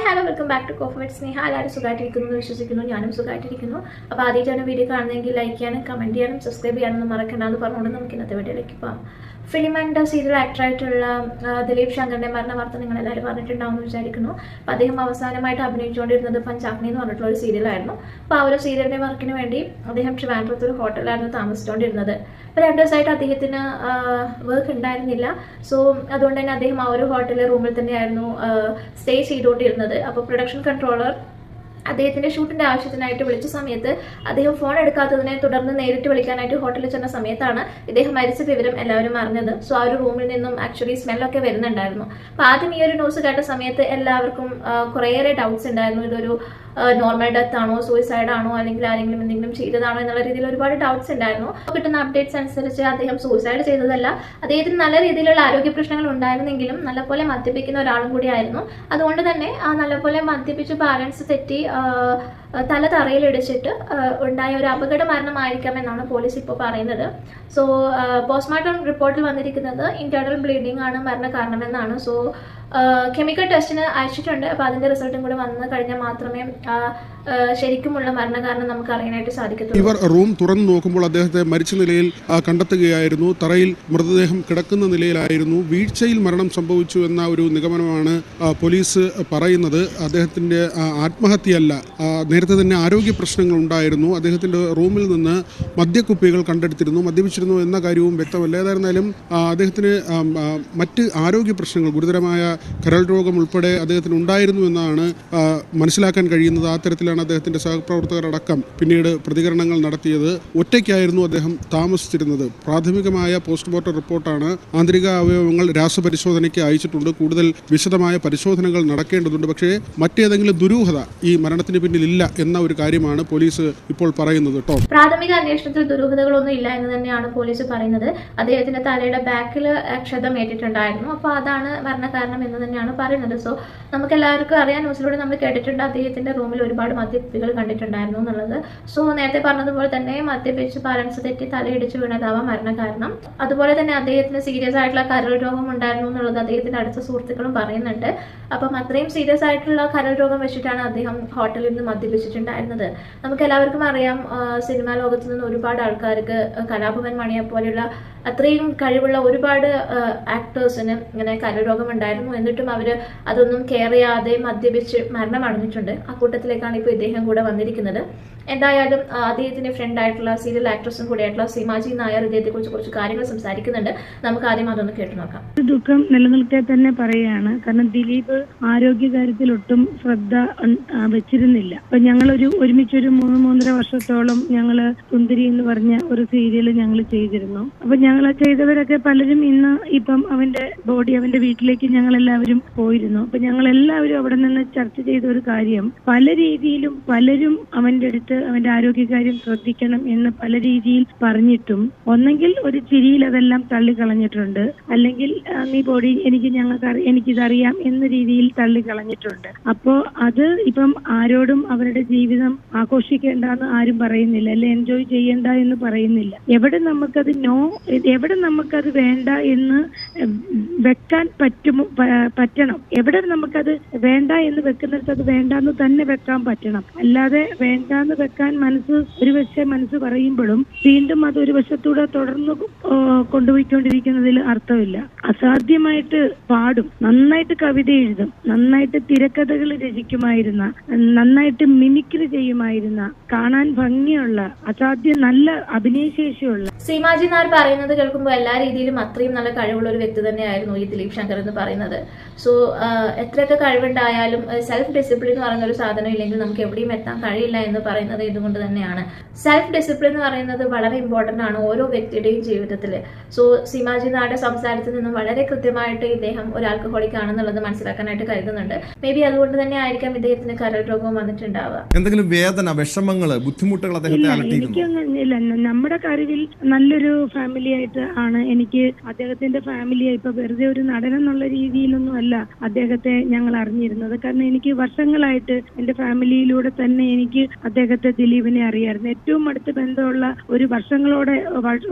Hello welcome back to coffee with Sneha എല്ലാവരും സുഖമായിട്ടിരിക്കുന്നു എന്ന് വിശ്വസിക്കുന്നു ഞാനും സുഖമായിട്ടിരിക്കുന്നു അപ്പോൾ ആദ്യമായിട്ടാണ് വീഡിയോ കാണുന്നതെങ്കിൽ ലൈക്ക് ചെയ്യാനും കമന്റ് ചെയ്യാനും സബ്സ്ക്രൈബ് ചെയ്യാനൊന്നും മറക്കണ്ടെന്ന് പറഞ്ഞുകൊണ്ട് നമുക്ക് ഇന്നത്തെ വീഡിയോയിലേക്ക് പോകാം ഫിലിം ആൻഡ് സീരിയൽ ആക്ടറായിട്ടുള്ള ദിലീപ് ശങ്കറിന്റെ മരണ വാർത്ത നിങ്ങൾ എല്ലാവരും പറഞ്ഞിട്ടുണ്ടാവും എന്ന് വിചാരിക്കുന്നു. അപ്പോൾ അദ്ദേഹം അവസാനമായിട്ട് അഭിനയിച്ചുകൊണ്ടിരുന്നത് പഞ്ചാഗ്നി എന്ന് പറഞ്ഞിട്ടുള്ള ഒരു സീരിയലായിരുന്നു. അപ്പോൾ ആ ഒരു സീരിയലിന്റെ വർക്കിന് വേണ്ടി അദ്ദേഹം ട്രിവാൻഡ്രത്ത് ഒരു ഹോട്ടലിലായിരുന്നു താമസിച്ചുകൊണ്ടിരുന്നത്. അപ്പോൾ രണ്ടു ദിവസമായിട്ട് അദ്ദേഹത്തിന് വർക്ക് ഉണ്ടായിരുന്നില്ല. സോ അതുകൊണ്ട് തന്നെ അദ്ദേഹം ആ ഒരു ഹോട്ടലിലെ റൂമിൽ തന്നെയായിരുന്നു സ്റ്റേ ചെയ്തുകൊണ്ടിരുന്നത്. അപ്പോൾ പ്രൊഡക്ഷൻ കൺട്രോളർ അദ്ദേഹത്തിന്റെ ഷൂട്ടിന്റെ ആവശ്യത്തിനായിട്ട് വിളിച്ച സമയത്ത് അദ്ദേഹം ഫോൺ എടുക്കാത്തതിനെ തുടർന്ന് നേരിട്ട് വിളിക്കാനായിട്ട് ഹോട്ടലിൽ ചെന്ന സമയത്താണ് ഇദ്ദേഹം മരിച്ച വിവരം എല്ലാവരും അറിഞ്ഞത്. സോ ആ ഒരു റൂമിൽ നിന്നും ആക്ച്വലി സ്മെല്ലൊക്കെ വരുന്നുണ്ടായിരുന്നു. അപ്പോൾ ആദ്യം ഈ ഒരു ന്യൂസ് കേട്ട സമയത്ത് എല്ലാവർക്കും കുറേയേറെ ഡൗട്ട്സ് ഉണ്ടായിരുന്നു. ഇതൊരു നോർമൽ ഡെത്ത് ആണോ സൂയിസൈഡ് ആണോ അല്ലെങ്കിൽ ആരെങ്കിലും എന്തെങ്കിലും ചെയ്തതാണോ എന്നുള്ള രീതിയിൽ ഒരുപാട് ഡൗട്ട്സ് ഉണ്ടായിരുന്നു. കിട്ടുന്ന അപ്ഡേറ്റ്സ് അനുസരിച്ച് അദ്ദേഹം സൂയിസൈഡ് ചെയ്തതല്ല. അദ്ദേഹത്തിന് നല്ല രീതിയിലുള്ള ആരോഗ്യ പ്രശ്നങ്ങൾ ഉണ്ടായിരുന്നെങ്കിലും നല്ലപോലെ മദ്യപിക്കുന്ന ഒരാളും കൂടിയായിരുന്നു അതുകൊണ്ട് തന്നെ നല്ലപോലെ മദ്യപിച്ച് ബാലൻസ് തെറ്റി തല തറയിലിടിച്ചിട്ട് ഉണ്ടായ ഒരു അപകട മരണമായിരിക്കാം എന്നാണ് പോലീസ് ഇപ്പോൾ പറയുന്നത്. സോ പോസ്റ്റ്മോർട്ടം റിപ്പോർട്ടിൽ വന്നിരിക്കുന്നത് ഇന്റേണൽ ബ്ലീഡിംഗ് ആണ് മരണ കാരണമെന്നാണ് സോ കെമിക്കൽ ടെസ്റ്റിന് അയച്ചിട്ടുണ്ട്. അപ്പോൾ അതിന്റെ റിസൾട്ടും കൂടെ വന്നു കഴിഞ്ഞാൽ മാത്രമേ ശരിക്കുമുള്ള മരണകാരണം നമുക്ക് അറിയാനായിട്ട് സാധിക്കത്തുള്ളൂ. ഇവർ റൂം തുറന്നു നോക്കുമ്പോൾ അദ്ദേഹത്തെ മരിച്ച നിലയിൽ കണ്ടെത്തുകയായിരുന്നു. തറയിൽ മൃതദേഹം കിടക്കുന്ന നിലയിലായിരുന്നു. വീഴ്ചയിൽ മരണം സംഭവിച്ചു എന്ന ഒരു നിഗമനമാണ് പോലീസ് പറയുന്നത്. അദ്ദേഹത്തിന്റെ ആത്മഹത്യയല്ല നേരത്തെ തന്നെ ആരോഗ്യ പ്രശ്നങ്ങൾ ഉണ്ടായിരുന്നു. അദ്ദേഹത്തിന്റെ റൂമിൽ നിന്ന് മദ്യക്കുപ്പികൾ കണ്ടെടുത്തിരുന്നു. മദ്യപിച്ചിരുന്നു എന്ന കാര്യവും വ്യക്തമല്ല. ഏതായിരുന്നാലും അദ്ദേഹത്തിന് മറ്റ് ആരോഗ്യ പ്രശ്നങ്ങൾ ഗുരുതരമായ കരൾ രോഗം ഉൾപ്പെടെ അദ്ദേഹത്തിന് ഉണ്ടായിരുന്നു എന്നാണ് മനസ്സിലാക്കാൻ കഴിയുന്നത്. ആ അദ്ദേഹത്തിന്റെ സഹപ്രവർത്തകരടക്കം പിന്നീട് പ്രതികരണങ്ങൾ നടത്തിയത്. ഒറ്റയ്ക്കായിരുന്നു അദ്ദേഹം താമസിച്ചിരുന്നത്. പ്രാഥമികമായ പോസ്റ്റ്മോർട്ടം റിപ്പോർട്ടാണ് ആന്തരിക അവയവങ്ങൾ രാസപരിശോധനയ്ക്ക് അയച്ചിട്ടുണ്ട്. കൂടുതൽ വിശദമായ പരിശോധനകൾ നടക്കേണ്ടതുണ്ട്. പക്ഷേ മറ്റേതെങ്കിലും ദുരൂഹത ഈ മരണത്തിന് പിന്നിലില്ല എന്ന ഒരു കാര്യമാണ് പോലീസ് ഇപ്പോൾ പറയുന്നത് കേട്ടോ. പ്രാഥമിക അന്വേഷണത്തിൽ ദുരൂഹതകളൊന്നും ഇല്ല എന്ന് തന്നെയാണ് പോലീസ് പറയുന്നത്. അദ്ദേഹത്തിന്റെ തലയുടെ ബാക്കിൽ ക്ഷതം ഏറ്റിട്ടുണ്ടായിരുന്നു. അപ്പോൾ അതാണ് മരണകാരണം എന്ന് തന്നെയാണ് പറയുന്നത്. സോ നമുക്ക് എല്ലാവർക്കും അറിയാൻ ന്യൂസിലൂടെ നമ്മൾ കേട്ടിട്ടുണ്ട് അദ്ദേഹത്തിന്റെ റൂമിൽ ഒരുപാട് മദ്യപ്പികൾ കണ്ടിട്ടുണ്ടായിരുന്നു എന്നുള്ളത്. സോ നേരത്തെ പറഞ്ഞതുപോലെ തന്നെ മദ്യപിച്ച് ബാലൻസ് തെറ്റി തലയിടിച്ച് വീണതാവാം മരണകാരണം അതുപോലെ തന്നെ അദ്ദേഹത്തിന് സീരിയസ് ആയിട്ടുള്ള കരൾ രോഗം ഉണ്ടായിരുന്നു എന്നുള്ളത് അദ്ദേഹത്തിന്റെ അടുത്ത സുഹൃത്തുക്കളും പറയുന്നുണ്ട്. അപ്പം അത്രയും സീരിയസ് ആയിട്ടുള്ള കരൾ രോഗം വെച്ചിട്ടാണ് അദ്ദേഹം ഹോട്ടലിൽ നിന്ന് മദ്യപിച്ചിട്ടുണ്ടായിരുന്നത്. നമുക്ക് എല്ലാവർക്കും അറിയാം സിനിമാ ലോകത്ത് നിന്ന് ഒരുപാട് ആൾക്കാർക്ക് കലാഭവൻ മണിയെ പോലെയുള്ള അത്രയും കഴിവുള്ള ഒരുപാട് ആക്ടേഴ്സിന് ഇങ്ങനെ കരരോഗം ഉണ്ടായിരുന്നു എന്നിട്ടും അവർ അതൊന്നും കെയർ ചെയ്യാതെ മദ്യപിച്ച് മരണമടഞ്ഞിട്ടുണ്ട് ആ കൂട്ടത്തിലേക്കാണ് ഇപ്പോൾ ഇദ്ദേഹം കൂടെ വന്നിരിക്കുന്നത്. എന്തായാലും അദ്ദേഹത്തിന്റെ ഫ്രണ്ടായിട്ടുള്ള സീരിയൽ ആക്ട്രസും കൂടിയായിട്ടുള്ള സീമാജി നായർ ഇദ്ദേഹത്തെക്കുറിച്ച് കുറച്ച് കാര്യങ്ങൾ സംസാരിക്കുന്നുണ്ട്. നമുക്ക് ആദ്യം അതൊന്ന് കേട്ടു നോക്കാം. ദുഃഖം നിലനിൽക്കെ തന്നെ പറയുകയാണ്. കാരണം ദിലീപ് ആരോഗ്യകാര്യത്തിൽ ഒട്ടും ശ്രദ്ധ വെച്ചിരുന്നില്ല. അപ്പൊ ഞങ്ങളൊരു ഒരുമിച്ചൊരു മൂന്ന് മൂന്നര വർഷത്തോളം ഞങ്ങൾ സുന്ദരി എന്ന് പറഞ്ഞ ഒരു സീരിയൽ ഞങ്ങൾ ചെയ്തിരുന്നു. അപ്പൊ ഞങ്ങൾ ചെയ്തവരൊക്കെ പലരും ഇന്ന് ഇപ്പം അവന്റെ ബോഡി അവന്റെ വീട്ടിലേക്ക് ഞങ്ങൾ എല്ലാവരും പോയിരുന്നു. അപ്പൊ ഞങ്ങൾ എല്ലാവരും അവിടെ നിന്ന് ചർച്ച ചെയ്ത ഒരു കാര്യം പല രീതിയിലും പലരും അവന്റെ അടുത്ത് അവന്റെ ആരോഗ്യകാര്യം ശ്രദ്ധിക്കണം എന്ന് പല രീതിയിൽ പറഞ്ഞിട്ടും ഒന്നെങ്കിൽ ഒരു ചിരിയിൽ അതെല്ലാം തള്ളിക്കളഞ്ഞിട്ടുണ്ട്. അല്ലെങ്കിൽ നീ ബോഡി എനിക്ക് ഞങ്ങൾക്ക് എനിക്കിതറിയാം എന്ന രീതിയിൽ തള്ളിക്കളഞ്ഞിട്ടുണ്ട്. അപ്പോ അത് ഇപ്പം ആരോടും അവരുടെ ജീവിതം ആഘോഷിക്കേണ്ടെന്ന് ആരും പറയുന്നില്ല. അല്ലെ എൻജോയ് ചെയ്യേണ്ട എന്ന് പറയുന്നില്ല. എവിടെ നമുക്കത് നോ എവിടെ നമുക്കത് വേണ്ട എന്ന് വെക്കാൻ പറ്റുമോ പറ്റണം. എവിടെ നമുക്കത് വേണ്ട എന്ന് വെക്കുന്നിടത്ത് അത് വേണ്ടെന്ന് തന്നെ വെക്കാൻ പറ്റണം. അല്ലാതെ വേണ്ടെന്ന് വെക്കാൻ മനസ്സ് ഒരു പക്ഷേ മനസ്സ് പറയുമ്പോഴും വീണ്ടും അത് ഒരു വശത്തൂടെ തുടർന്ന് കൊണ്ടുപോയിക്കൊണ്ടിരിക്കുന്നതിൽ അർത്ഥമില്ല. അസാധ്യമായിട്ട് പാടും. നന്നായിട്ട് കവിത എഴുതും. നന്നായിട്ട് തിരക്കഥകൾ രചിക്കുമായിരുന്ന നന്നായിട്ട് മിമിക്രി ചെയ്യുമായിരുന്ന കാണാൻ ഭംഗിയുള്ള അസാധ്യം നല്ല അഭിനയശേഷിയുള്ള സീമാജി നായർ പറയുന്നത് കേൾക്കുമ്പോൾ എല്ലാ രീതിയിലും അത്രയും നല്ല കഴിവുള്ള ഒരു വ്യക്തി തന്നെയായിരുന്നു ഈ ദിലീപ് ശങ്കർ എന്ന് പറയുന്നത്. സോ എത്രയൊക്കെ കഴിവുണ്ടായാലും സെൽഫ് ഡിസിപ്ലിൻ എന്ന് പറയുന്ന ഒരു സാധനം ഇല്ലെങ്കിൽ നമുക്ക് എവിടെയും എത്താൻ കഴിയില്ല എന്ന് പറയുന്നത് ഇതുകൊണ്ട് തന്നെയാണ്. സെൽഫ് ഡിസിപ്ലിൻ എന്ന് പറയുന്നത് വളരെ ഇമ്പോർട്ടന്റ് ആണ് ഓരോ വ്യക്തിയുടെയും ജീവിതത്തിൽ സോ സീമാജി നാട് സംസാരത്തിൽ നിന്നും വളരെ കൃത്യമായിട്ട് ഇദ്ദേഹം ഒരു ആൽക്കഹോളിക് ആണെന്നുള്ളത് മനസ്സിലാക്കാനായിട്ട് കരുതുന്നുണ്ട്. മേ ബി അതുകൊണ്ട് തന്നെ ആയിരിക്കാം ഇദ്ദേഹത്തിന് കരൾ രോഗവും വന്നിട്ടുണ്ടാവുക. എന്തെങ്കിലും വേദന വിഷമങ്ങൾ ബുദ്ധിമുട്ടുകൾ അദ്ദേഹത്തെ നമ്മുടെ കഴിവിൽ നല്ലൊരു ഫാമിലി ആയിട്ട് ആണ് എനിക്ക് അദ്ദേഹത്തിന്റെ ഫാമിലിയെ ഇപ്പൊ വെറുതെ ഒരു നടൻ എന്നുള്ള രീതിയിലൊന്നും അല്ല അദ്ദേഹത്തെ ഞങ്ങൾ അറിഞ്ഞിരുന്നത്. കാരണം എനിക്ക് വർഷങ്ങളായിട്ട് എന്റെ ഫാമിലിയിലൂടെ തന്നെ എനിക്ക് അദ്ദേഹത്തെ ദിലീപിനെ അറിയായിരുന്നു. ഏറ്റവും അടുത്ത ബന്ധമുള്ള ഒരു വർഷങ്ങളോടെ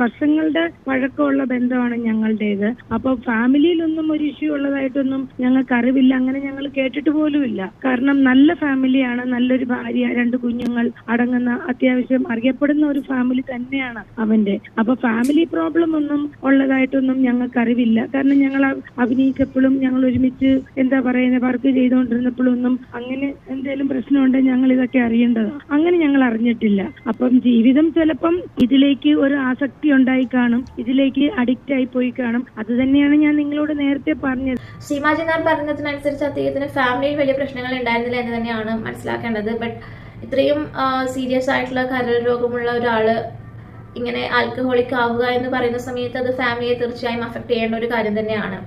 വർഷങ്ങളുടെ പഴക്കമുള്ള ബന്ധമാണ് ഞങ്ങളുടേത്. അപ്പൊ ഫാമിലിയിലൊന്നും ഒരു ഇഷ്യൂ ഉള്ളതായിട്ടൊന്നും ഞങ്ങൾക്ക് അറിവില്ല. അങ്ങനെ ഞങ്ങൾ കേട്ടിട്ട് പോലുമില്ല കാരണം നല്ല ഫാമിലിയാണ് നല്ലൊരു ഭാര്യ രണ്ട് കുഞ്ഞുങ്ങൾ അടങ്ങുന്ന അത്യാവശ്യം അറിയപ്പെടുന്ന ഒരു ഫാമിലി തന്നെയാണ് അവന്റെ. അപ്പൊ ഫാമിലി പ്രോബ്ലം ഒന്നും ഉള്ളതായിട്ടൊന്നും ഞങ്ങൾക്ക് അറിവില്ല കാരണം ഞങ്ങൾ അഭിനയിച്ചപ്പോഴും ഞങ്ങൾ ഒരുമിച്ച് എന്താ പറയുന്നത് വർക്ക് ചെയ്തുകൊണ്ടിരുന്നപ്പോഴൊന്നും അങ്ങനെ എന്തെങ്കിലും പ്രശ്നമുണ്ടെങ്കിൽ ഞങ്ങൾ ഇതൊക്കെ അറിയേണ്ടതാണ് അങ്ങനെ ഞങ്ങൾ അറിഞ്ഞിട്ടില്ല. അപ്പം ജീവിതം ചിലപ്പം ഇതിലേക്ക് ഒരു ആസക്തി ഉണ്ടായി കാണും. ഇതിലേക്ക് അഡിക്റ്റ് ആയി പോയി കാണും. അത് തന്നെയാണ് ഞാൻ നിങ്ങളോട് നേരത്തെ പറഞ്ഞത്. സീമാജി നാം പറഞ്ഞതിനനുസരിച്ച് അദ്ദേഹത്തിന് ഫാമിലിയിൽ വലിയ പ്രശ്നങ്ങൾ ഉണ്ടായിരുന്നില്ല എന്ന് തന്നെയാണ് മനസ്സിലാക്കേണ്ടത്. ബട്ട് ഇത്രയും സീരിയസ് ആയിട്ടുള്ള കരൾ രോഗമുള്ള ഒരാൾ ഇങ്ങനെ ആൽക്കഹോളിക് ആവുക എന്ന് പറയുന്ന സമയത്ത് അത് ഫാമിലിയെ തീർച്ചയായും അഫക്റ്റ് ചെയ്യേണ്ട ഒരു കാര്യം തന്നെയാണ്.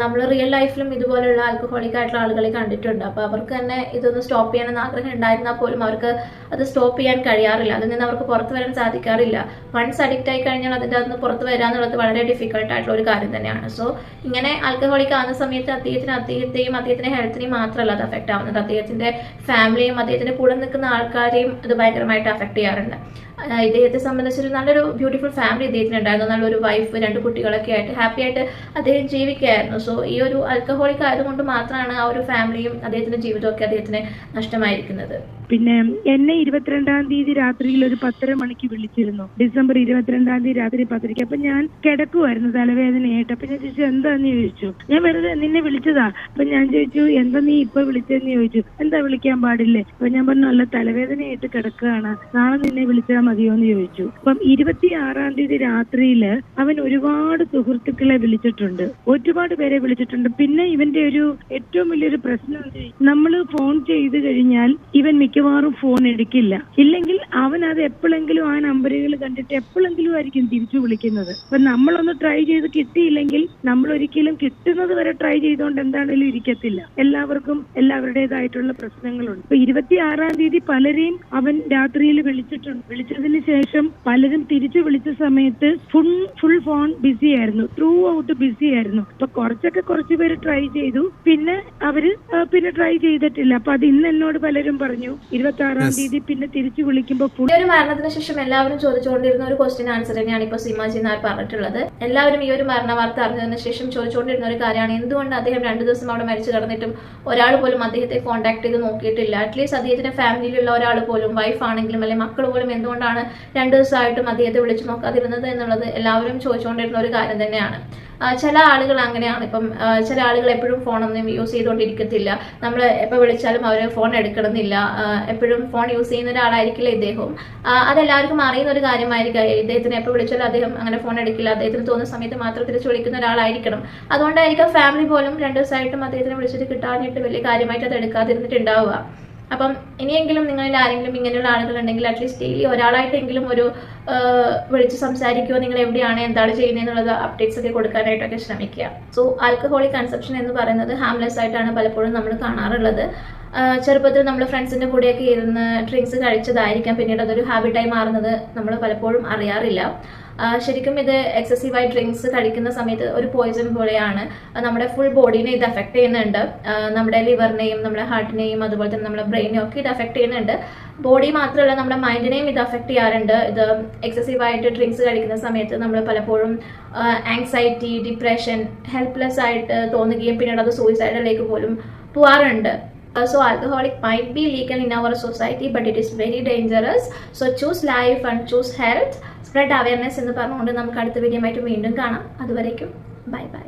നമ്മൾ റിയൽ ലൈഫിലും ഇതുപോലെയുള്ള ആൽക്കഹോളിക് ആയിട്ടുള്ള ആളുകളെ കണ്ടിട്ടുണ്ട്. അപ്പോൾ അവർക്ക് തന്നെ ഇതൊന്ന് സ്റ്റോപ്പ് ചെയ്യണമെന്ന് ആഗ്രഹം ഉണ്ടായിരുന്നാൽ പോലും അവർക്ക് അത് സ്റ്റോപ്പ് ചെയ്യാൻ കഴിയാറില്ല. അതിൽ നിന്ന് അവർക്ക് പുറത്തു വരാൻ സാധിക്കാറില്ല. വൺസ് അഡിക്റ്റ് ആയി കഴിഞ്ഞാൽ അതിന്റെ അകത്ത് പുറത്ത് വരിക എന്നുള്ളത് വളരെ ഡിഫിക്കൽട്ട് ആയിട്ടുള്ള ഒരു കാര്യം തന്നെയാണ്. സോ ഇങ്ങനെ ആൽക്കഹോളിക് ആകുന്ന സമയത്ത് അദ്ദേഹത്തിന് അദ്ദേഹത്തെയും അദ്ദേഹത്തിന്റെ ഹെൽത്തിനെയും മാത്രമല്ല അത് അഫക്റ്റ് ആവുന്നത്. അദ്ദേഹത്തിന്റെ ഫാമിലിയും അദ്ദേഹത്തിന്റെ കൂടെ നിൽക്കുന്ന ആൾക്കാരെയും അത് ഭയങ്കരമായിട്ട് അഫക്റ്റ് ചെയ്യാറുണ്ട്. ഇദ്ദേഹത്തെ സംബന്ധിച്ചൊരു നല്ലൊരു ബ്യൂട്ടിഫുൾ ഫാമിലി ഇദ്ദേഹത്തിന് ഉണ്ടായിരുന്നു. നല്ലൊരു വൈഫ് രണ്ട് കുട്ടികളൊക്കെ ആയിട്ട് ഹാപ്പി ആയിട്ട് അദ്ദേഹം ജീവിക്കുകയായിരുന്നു. സോ ഈ ഒരു ആൽക്കഹോളിക് ആയതുകൊണ്ട് മാത്രമാണ് ആ ഒരു ഫാമിലിയും അദ്ദേഹത്തിന്റെ ജീവിതമൊക്കെ അദ്ദേഹത്തിന് നഷ്ടമായിരിക്കുന്നത്. പിന്നെ എന്നെ ഇരുപത്തിരണ്ടാം തീയതി രാത്രിയിൽ ഒരു പത്തര മണിക്ക് വിളിച്ചിരുന്നു. ഡിസംബർ ഇരുപത്തിരണ്ടാം തീയതി രാത്രി പത്തരയ്ക്ക്. അപ്പൊ ഞാൻ കിടക്കുമായിരുന്നു തലവേദനയായിട്ട് അപ്പൊ ഞാൻ ചോദിച്ചു എന്താന്ന്? ചോദിച്ചു. ഞാൻ വെറുതെ നിന്നെ വിളിച്ചതാ. അപ്പൊ ഞാൻ ചോദിച്ചു എന്താ നീ ഇപ്പൊ വിളിച്ചതെന്ന്? ചോദിച്ചു എന്താ വിളിക്കാൻ പാടില്ലേ? അപ്പൊ ഞാൻ പറഞ്ഞു നല്ല തലവേദനയായിട്ട് കിടക്കുകയാണ്. നാളെ നിന്നെ വിളിച്ചാൽ മതിയോ എന്ന് ചോദിച്ചു. അപ്പം ഇരുപത്തി ആറാം തീയതി രാത്രിയിൽ അവൻ ഒരുപാട് സുഹൃത്തുക്കളെ വിളിച്ചിട്ടുണ്ട്. ഒരുപാട് പേരെ വിളിച്ചിട്ടുണ്ട്. പിന്നെ ഇവന്റെ ഒരു ഏറ്റവും വലിയൊരു പ്രശ്നം നമ്മൾ ഫോൺ ചെയ്ത് കഴിഞ്ഞാൽ ഇവൻ മിക്കവാറും ഫോൺ എടുക്കില്ല. ഇല്ലെങ്കിൽ അവൻ അത് എപ്പോഴെങ്കിലും ആ നമ്പറുകൾ കണ്ടിട്ട് എപ്പോഴെങ്കിലും ആയിരിക്കും തിരിച്ചു വിളിക്കുന്നത്. അപ്പൊ നമ്മളൊന്ന് ട്രൈ ചെയ്ത് കിട്ടിയില്ലെങ്കിൽ നമ്മൾ ഒരിക്കലും കിട്ടുന്നത് വരെ ട്രൈ ചെയ്തുകൊണ്ട് എന്താണേലും ഇരിക്കത്തില്ല. എല്ലാവർക്കും എല്ലാവരുടേതായിട്ടുള്ള പ്രശ്നങ്ങളുണ്ട്. ഇപ്പൊ ഇരുപത്തി ആറാം തീയതി പലരെയും അവൻ രാത്രിയിൽ വിളിച്ചിട്ടുണ്ട്. വിളിച്ചതിന് ശേഷം പലരും തിരിച്ചു വിളിച്ച സമയത്ത് ഫുൾ ഫുൾ ഫോൺ ബിസി ആയിരുന്നു. ത്രൂ ഔട്ട് ബിസി ആയിരുന്നു. അപ്പൊ കുറച്ചൊക്കെ കുറച്ച് പേര് ട്രൈ ചെയ്തു. പിന്നെ അവർ പിന്നെ ട്രൈ ചെയ്തിട്ടില്ല. അപ്പൊ അത് ഇന്ന് എന്നോട് പലരും പറഞ്ഞു ഇരുപത്തി ആറാം തീയതി പിന്നെ തിരിച്ചു വിളിക്കുമ്പോ ഈ ഒരു മരണത്തിന് ശേഷം എല്ലാവരും ചോദിച്ചുകൊണ്ടിരുന്ന ഒരു ക്വസ്റ്റ്യൻ ആൻസർ തന്നെയാണ് ഇപ്പോൾ സീമാജി നായർ പറഞ്ഞിട്ടുള്ളത്. എല്ലാവരും ഈ ഒരു മരണ വാർത്ത അറിഞ്ഞതിന് ശേഷം ചോദിച്ചുകൊണ്ടിരുന്ന ഒരു കാര്യമാണ് എന്തുകൊണ്ട് അദ്ദേഹം രണ്ടു ദിവസം അവിടെ മരിച്ചു കിടന്നിട്ടും ഒരാൾ പോലും അദ്ദേഹത്തെ കോൺടാക്ട് ചെയ്ത് നോക്കിയിട്ടില്ല? അറ്റ്ലീസ്റ്റ് അദ്ദേഹത്തിന്റെ ഫാമിലിയിലുള്ള ഒരാൾ പോലും വൈഫ് ആണെങ്കിലും അല്ലെങ്കിൽ മക്കൾ പോലും എന്തുകൊണ്ടാണ് രണ്ടു ദിവസമായിട്ടും അദ്ദേഹത്തെ വിളിച്ചു നോക്കാതിരുന്നത് എന്നുള്ളത് എല്ലാവരും ചോദിച്ചുകൊണ്ടിരുന്ന ഒരു കാര്യം തന്നെയാണ്. ചില ആളുകൾ അങ്ങനെയാണ്. ഇപ്പം ചില ആളുകൾ എപ്പോഴും ഫോണൊന്നും യൂസ് ചെയ്തുകൊണ്ടിരിക്കത്തില്ല. നമ്മൾ എപ്പോൾ വിളിച്ചാലും അവർ ഫോൺ എടുക്കണമെന്നില്ല. എപ്പോഴും ഫോൺ യൂസ് ചെയ്യുന്ന ഒരാളായിരിക്കില്ല ഇദ്ദേഹവും അതെല്ലാവർക്കും അറിയുന്ന ഒരു കാര്യമായിരിക്കും. ഇദ്ദേഹത്തിന് എപ്പോൾ വിളിച്ചാലും അദ്ദേഹം അങ്ങനെ ഫോൺ എടുക്കില്ല. അദ്ദേഹത്തിന് തോന്നുന്ന സമയത്ത് മാത്രം തിരിച്ചു വിളിക്കുന്ന ഒരാളായിരിക്കണം. അതുകൊണ്ടായിരിക്കും ഫാമിലി പോലും രണ്ട് ദിവസമായിട്ടും അദ്ദേഹത്തിനെ വിളിച്ചിട്ട് കിട്ടാനായിട്ട് വലിയ കാര്യമായിട്ട് അത് എടുക്കാതിരുന്നിട്ടുണ്ടാവുക. അപ്പം ഇനിയെങ്കിലും നിങ്ങളിൽ ആരെങ്കിലും ഇങ്ങനെയുള്ള ആളുകളുണ്ടെങ്കിൽ അറ്റ്ലീസ്റ്റ് ഡെയിലി ഒരാളായിട്ടെങ്കിലും ഒരു വിളിച്ച് സംസാരിക്കുമോ നിങ്ങൾ എവിടെയാണ് എന്താണ് ചെയ്യുന്നത് എന്നുള്ളത് അപ്ഡേറ്റ്സ് ഒക്കെ കൊടുക്കാനായിട്ടൊക്കെ ശ്രമിക്കുക. സോ ആൽക്കഹോളിക് കൺസപ്ഷൻ എന്ന് പറയുന്നത് ഹാംലെസ് ആയിട്ടാണ് പലപ്പോഴും നമ്മൾ കാണാറുള്ളത്. ചെറുപ്പത്തിൽ നമ്മൾ ഫ്രണ്ട്സിന്റെ കൂടെയൊക്കെ ഇരുന്ന് ഡ്രിങ്ക്സ് കഴിച്ചതായിരിക്കാം. പിന്നീട് അതൊരു ഹാബിറ്റായി മാറുന്നത് നമ്മൾ പലപ്പോഴും അറിയാറില്ല. ശരിക്കും ഇത് എക്സസീവായി ഡ്രിങ്ക്സ് കഴിക്കുന്ന സമയത്ത് ഒരു പോയിസൺ പോലെയാണ്. നമ്മുടെ ഫുൾ ബോഡീനെ ഇത് അഫക്റ്റ് ചെയ്യുന്നുണ്ട്. നമ്മുടെ ലിവറിനെയും നമ്മുടെ ഹാർട്ടിനെയും അതുപോലെ തന്നെ നമ്മുടെ ബ്രെയിനെയും ഒക്കെ ഇത് അഫക്റ്റ് ചെയ്യുന്നുണ്ട്. ബോഡി മാത്രമല്ല നമ്മുടെ മൈൻഡിനെയും ഇത് അഫക്റ്റ് ചെയ്യാറുണ്ട്. ഇത് എക്സസീവായിട്ട് ഡ്രിങ്ക്സ് കഴിക്കുന്ന സമയത്ത് നമ്മൾ പലപ്പോഴും ആങ്സൈറ്റി ഡിപ്രഷൻ ഹെൽപ്ലെസ് ആയിട്ട് തോന്നുകയും പിന്നീട് അത് സൂയിസൈഡിലേക്ക് പോലും പോവാറുണ്ട്. so alcoholic might be legal in our society but it is very dangerous. So choose life and choose health. Spread awareness എന്ന് പറഞ്ഞുകൊണ്ട് നമുക്ക് അടുത്ത വീഡിയോ ആയിട്ട് വീണ്ടും കാണാം. അതുവരേക്കും ബൈ ബൈ